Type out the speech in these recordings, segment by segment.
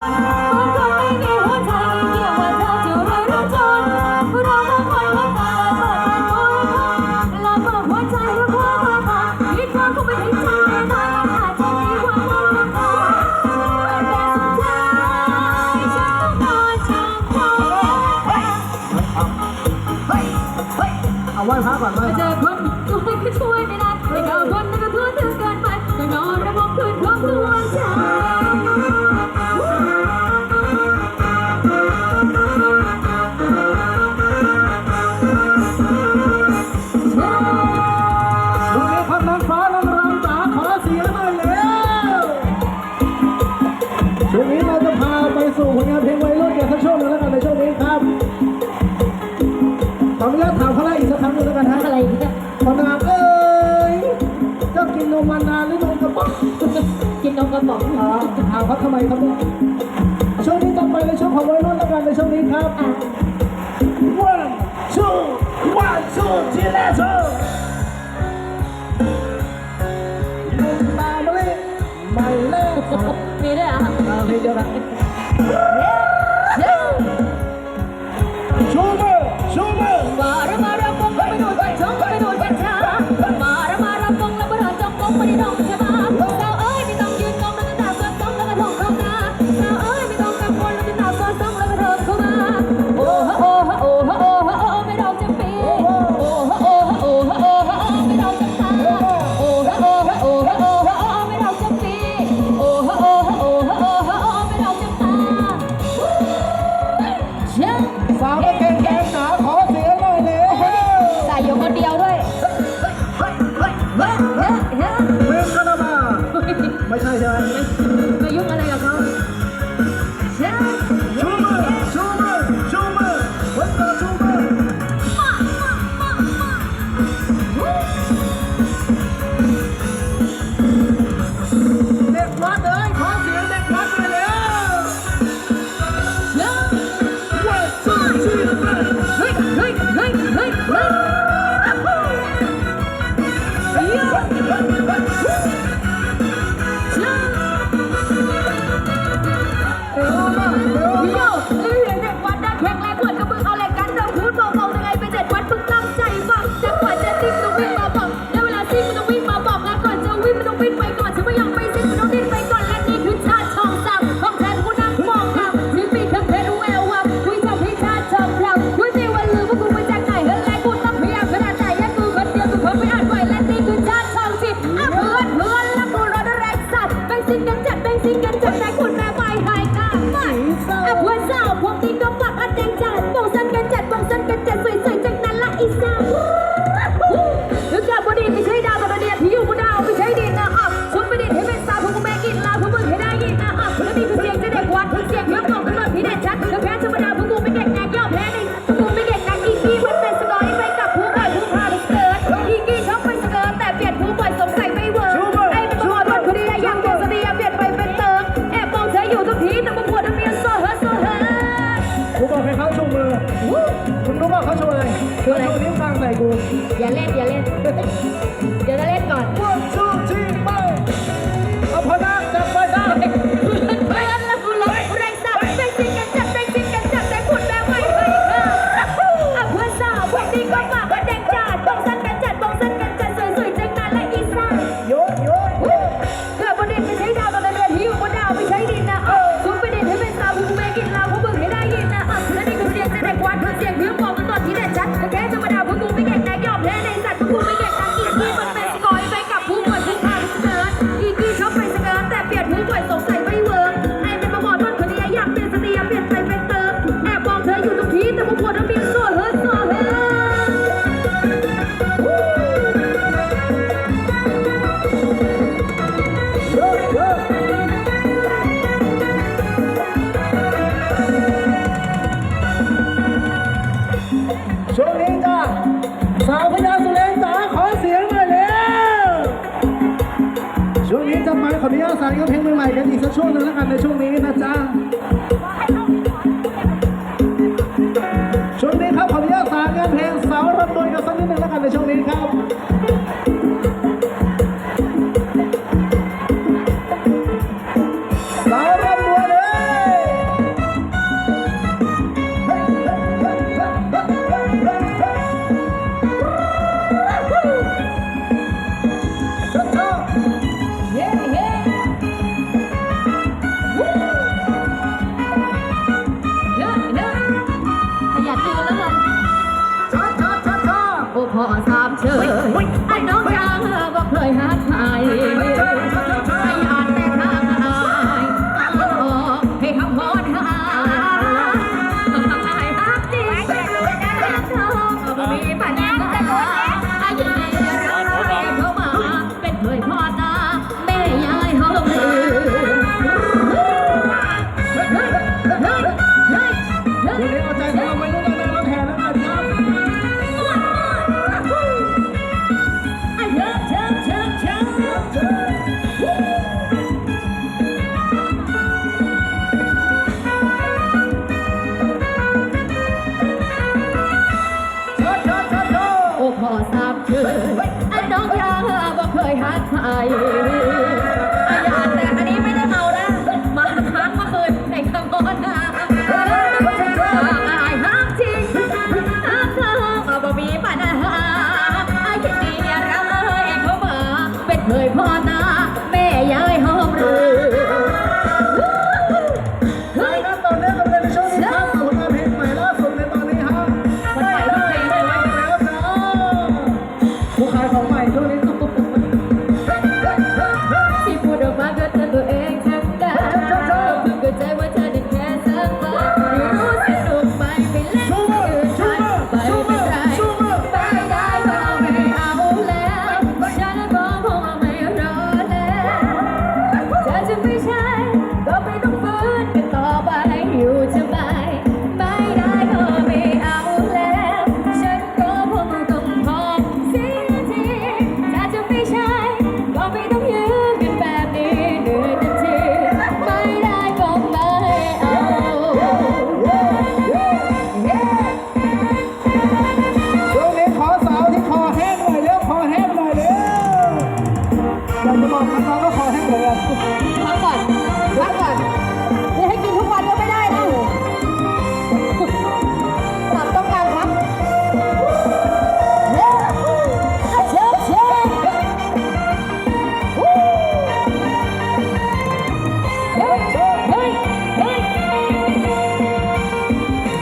Bye. กินนมมานานหรือนมกระป๋องกินนมกระป๋องอ๋อเาครับทำไมครับเนี่ยช่วงนี้ต้องไปในช่วงของไวรัสแล้วกันในช่วงนี้ครับ one two one two ทีละสองลุงมาเลยมาเลยมีด้วยอะมีด้วยนงชูมื สาริกาเพลงใหม่กันอีกสักช่วงนึงแล้วกันในช่วงนี้นะจ๊ะ เคยพอตา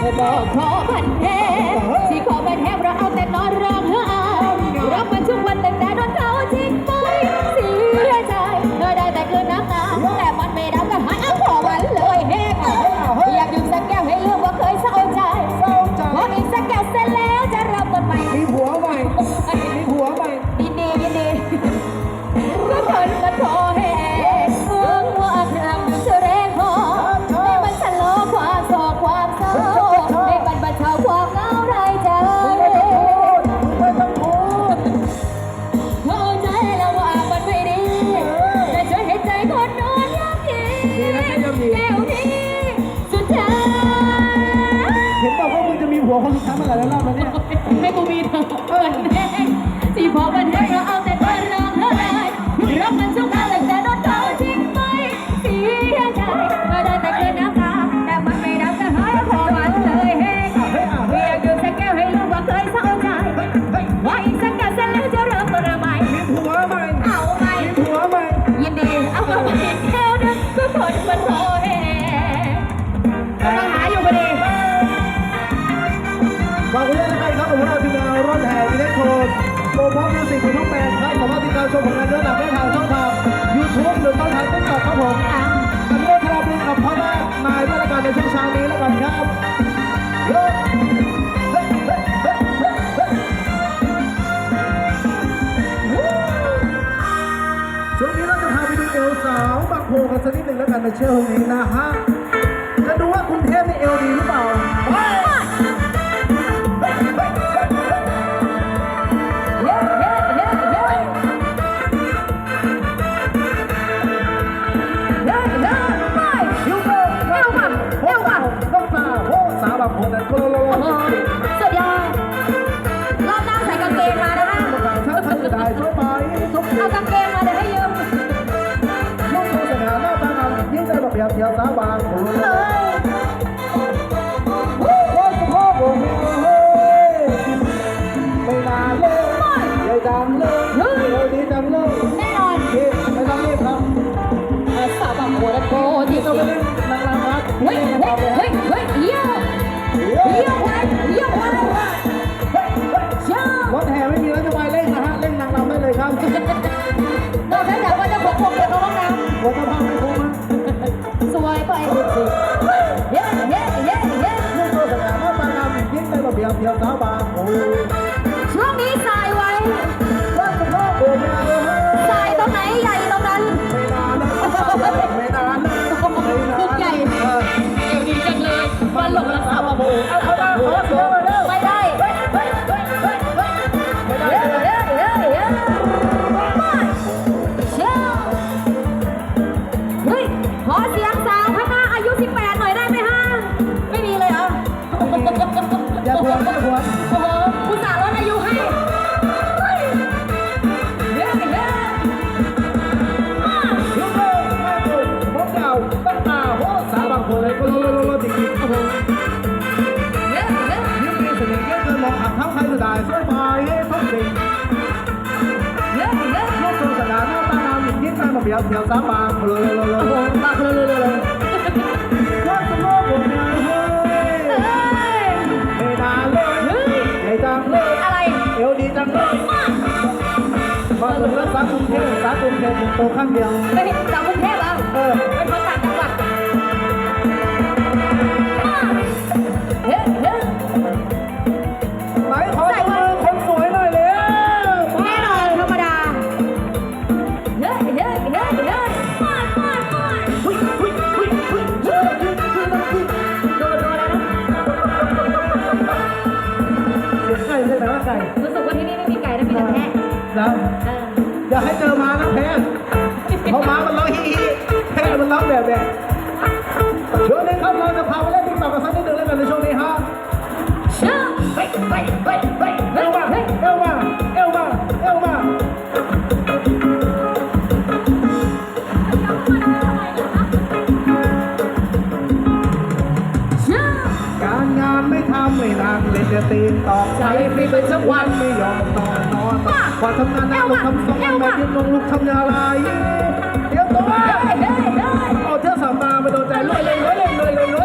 ขอพันแท้ที่ขอพันแท้เพราะเอาแต่นอนร้องไห้รักมันทุกวันตั้งแต่โดนเขาทิ้งไป โปรโมทมิวสิกทุกแบรนด์ครับสามารถติดตามชมผลงานย้อนหลังได้ทางช่องทาง YouTube หรือช่องทางติ๊กต็อกครับผมอันนี้คราบินกับพ่อแม่นายด้วยกันในช่วงเช้านี้แล้วกันครับเฮ้ยช่วงนี้เราจะพาไปดูเอลสาวบางโพกันสักนิดหนึ่งแล้วกันในเชื่อนี้นะฮะจะดูว่ากรุงเทพนี่เอลดีหรือเปล่า เลยเฮ้ยดีจังเลยแน่นอนพี่ไม่ต้องรีบครับเออสาวบางโพนั้นโกที่นี่สุก็ดไม่ได้นางรำครับเฮ้ยเฮ้ยเฮ้ยเฮ้ยเยี่ยมเยี่ยมไปเยี่ยมไปเยี่ยมรถแห่ไม่มีนโยบายเร่งนะฮะเร่งนางรำได้เลยครับนอกจากว่าจะขอพวกเด็กน้องน้หัวกระเพาะไม่คุ้มำสวยไปเย้เย้เย้เย้ลูกโฆษณาหน้าตางา ยิ่งได้มาเบียดเดียวสามบางโลโลโลโลโอ้โหมาเลยเลยเลยว่าจะโลกผมเนี่ยเฮ้ยเฮ้ยไม่นานเลยเฮ้ยใหญ่จังเลยอะไรเอวดีจังเลยมาถึงรักษากรุงเทพรักษากรุงเทพโตข้างเดียวไม่เห็นจามกรุงเทพเหรอเออเป็นคนต่างจังหวัด ช่วงนี้ครับเราจะพาไปเล่นติ๊กต็อกกันสักนิดนึงแล้วกันในช่วงนี้ฮะเชื่อเฮ้ยเฮ้ยเฮ้ยเฮ้ยเอเฮ้ยวมาเฮ้ยเอวมาเอวมาเอวมาเชื่อการงานไม่ทำไม่นั่งเล่นจะตีนตอกใจไม่เป็นสักวันไม่ยอมนอนนอนพอทำงานนั่งลงทำสองวันมายืนลงลุกทำยาลายเดี๋ยวตัว 妈妈都在乐乐乐乐乐乐